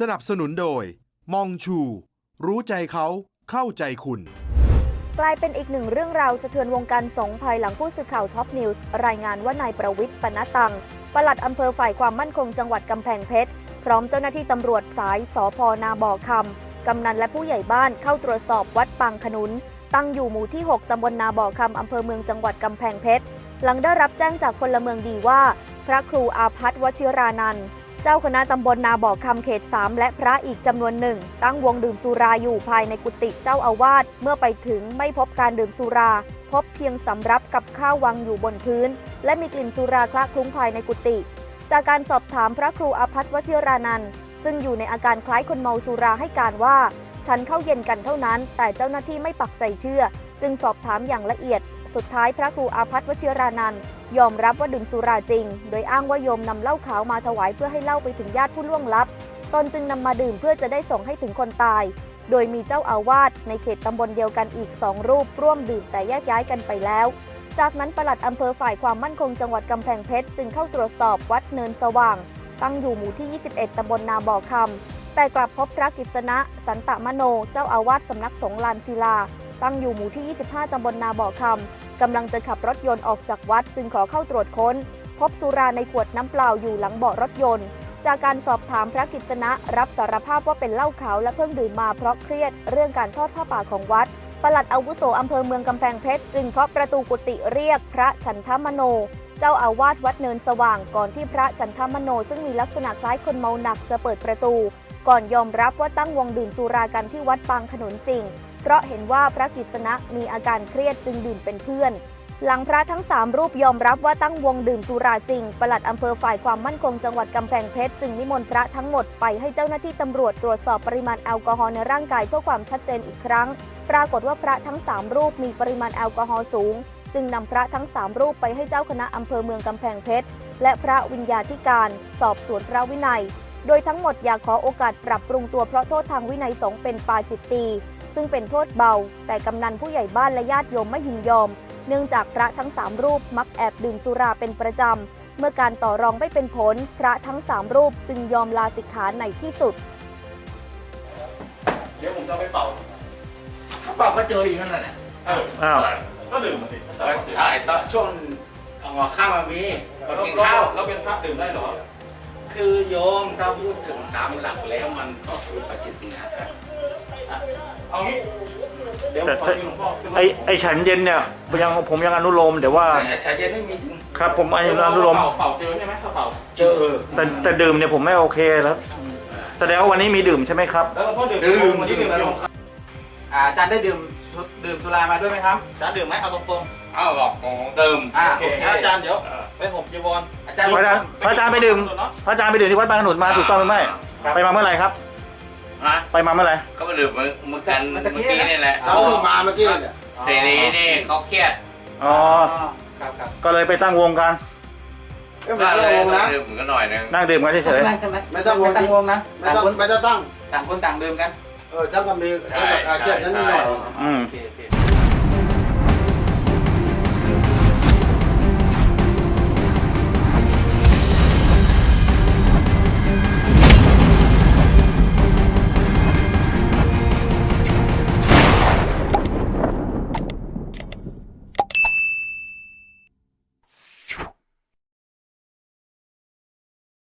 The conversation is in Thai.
สนับสนุนโดย มองชู รู้ใจเขาเข้าใจคุณ กลายเป็นอีกหนึ่งเรื่องราวสะเทือนวงการสงภายหลังผู้สื่อข่าวท็อปนิวส์รายงานว่านายประวิทย์ปณตังปลัดอำเภอฝ่ายความมั่นคงจังหวัดกำแพงเพชร พร้อมเจ้าหน้าที่ตำรวจสายสพนาบอคำกำนันและผู้ใหญ่บ้านเข้าตรวจสอบวัดปางขนุน ตั้งอยู่หมู่ที่ 6ตำบลนาบ่อคำอำเภอเมืองจังหวัดกำแพงเพชร หลังได้รับแจ้งจากพลเมืองดีว่า พระครูอาพัฒวชิรานันท์ เจ้าคณะตำบลนาบ่อคำเขต 3 และพระอีกจำนวนหนึ่ง ตั้งวงดื่มสุราอยู่ภายในกุฏิเจ้าอาวาสเมื่อไปถึงไม่พบการดื่มสุรา พบเพียงสำรับกับข้าววางอยู่บนพื้น และมีกลิ่นสุราคละคลุ้งภายในกุฏิจากการสอบถามพระครูอาพัฒน์วชิรานันท์ซึ่งอยู่ในอาการคล้ายคนเมาสุราให้การว่า ฉันเข้าเย็นกันเท่านั้น แต่เจ้าหน้าที่ไม่ปักใจเชื่อ จึงสอบถามอย่างละเอียด สุดท้ายพระครูอาพัฒวชิรานันท์ยอมรับว่าดื่มสุราจริง โดยอ้างว่าโยมนำเหล้าขาวมาถวายเพื่อให้เล้าไปถึงญาติผู้ล่วงลับ ตนจึงนำมาดื่มเพื่อจะได้ส่งให้ถึงคนตาย โดยมีเจ้าอาวาสในเขตตำบลเดียวกันอีกสองรูปร่วมดื่มแต่แยกย้ายกันไปแล้ว จากนั้นปลัดอำเภอฝ่ายความมั่นคงจังหวัดกำแพงเพชรจึงเข้าตรวจสอบวัดเนินสว่าง ตั้งอยู่หมู่ที่ 21ตำบลนาบ่อคำแต่กลับพบพระกิษณะ สันตมโน เจ้าอาวาสสำนักสงฆ์ลานศิลา ตั้งอยู่หมู่ที่ 25ตำบลนาบ่อคำ กำลังจะขับรถยนต์ออกจากวัดจึงขอเข้าตรวจค้น พบสุราในขวดน้ำเปล่าอยู่หลังเบาะรถยนต์ จากการสอบถามพระกิษณะรับสารภาพว่าเป็นเหล้าขาวและเพิ่งดื่มมาเพราะเครียดเรื่องการทอดผ้าป่าของวัดปลัดอาวุโสอำเภอเมืองกำแพงเพชรจึงเคาะประตูกุฏิเรียกพระฉันทมโน เจ้าอาวาสวัดเนินสว่างก่อนที่พระฉันทมโน ซึ่งมีลักษณะคล้ายคนเมาหนักจะเปิดประตู ก่อนยอมรับว่าตั้งวงดื่มสุรากันที่วัดปางขนุนจริง เพราะเห็นว่าพระกิษณะมีอาการเครียดจึงดื่มเป็นเพื่อน หลังพระทั้ง 3 รูปยอมรับว่าตั้งวงดื่มสุราจริง ปลัดอำเภอฝ่ายความมั่นคงจังหวัดกำแพงเพชรจึงนิมนต์พระทั้งหมดไปให้เจ้าหน้าที่ตำรวจตรวจสอบปริมาณแอลกอฮอล์ในร่างกายเพื่อความชัดเจนอีกครั้ง ปรากฏว่าพระทั้ง 3 รูปมีปริมาณแอลกอฮอล์สูง จึงนำพระทั้ง 3 รูปไปให้เจ้าคณะอำเภอเมืองกำแพงเพชรและพระวิญญาธิการ สอบสวนพระวินัย โดยทั้งหมดอยากขอโอกาสปรับปรุงตัวเพราะโทษทางวินัยสงเป็นปาจิตตี ซึ่งเป็นโทษเบา แต่กำนันผู้ใหญ่บ้านและญาติโยมไม่ยินยอม เนื่องจากพระทั้ง3รูปมักแอบดื่มสุราเป็นประจำ เมื่อการต่อรองไม่เป็นผล พระทั้ง3รูปจึงยอมลาสิกขาในที่สุด เดี๋ยวผมจะไปเป่าเขาบอกว่าเจออีกนั่นน่ะเอออ้าว ก็ดื่มมาสิใช่ตอนช่วงหัวข้าวมามีตอนกินข้าว แล้วเป็นพระดื่มได้เหรอ คือโยมถ้าพูดถึงตามหลักแล้วมันก็คือปฏิทินนะครับ เอางี้ เดี๋ยวผมขอยืมหลวงพ่อขึ้นรถไอไอฉันเย็นเนี่ยยังผมยังอนุโลมแต่ว่าแต่ชายเย็นไม่มีจริงครับผมอนุโลม เป่าเป่าเจอใช่ไหมถ้าเป่าเจอแต่แต่ดื่มเนี่ยผมไม่โอเคแล้วแสดงว่าวันนี้มีดื่มใช่ไหมครับ แล้วหลวงพ่อดื่มดื่มวันนี้ดื่ดื่มมแล้วกี่โมงอาอาจารย์ได้ดื่มชุดดื่มสุรามาด้วยไหมครับ จะดื่มไหมเอาตรงอ้าวบอกของเดิมอ่าๆโอเคงั้นอาจารย์เดี๋ยวไปผมจีวรอาจารย์พระอาจารย์พระอาจารย์ไปดื่มพระอาจารย์ไปดื่มที่วัดบางขนุนมาถูกต้องหรือไม่ ไปมาเมื่อไหร่ครับ ฮะ ไปมาเมื่อไหร่ก็มาดื่มเมื่อกันเมื่อกี้นี่แหละเขาเพิ่งมาเมื่อกี้เนี่ยเสรีนี่เขาเครียดอ๋อ ครับครับก็เลยไปตั้งวงกันเอ้ยก็ไม่เลต้องยวงนะดื่มกันหน่อยนึงนั่งดื่มกันเฉยนั่งกันไหมไม่ต้องวงตั้งวงนะไม่ต่างต้องคนไม่ต้องตั้ง ต่างคนต่างดื่มกันเออถ้าก็มีถ้าก็อาเจียนนั้นนิดหน่อย ๆอืมโอเคโอเค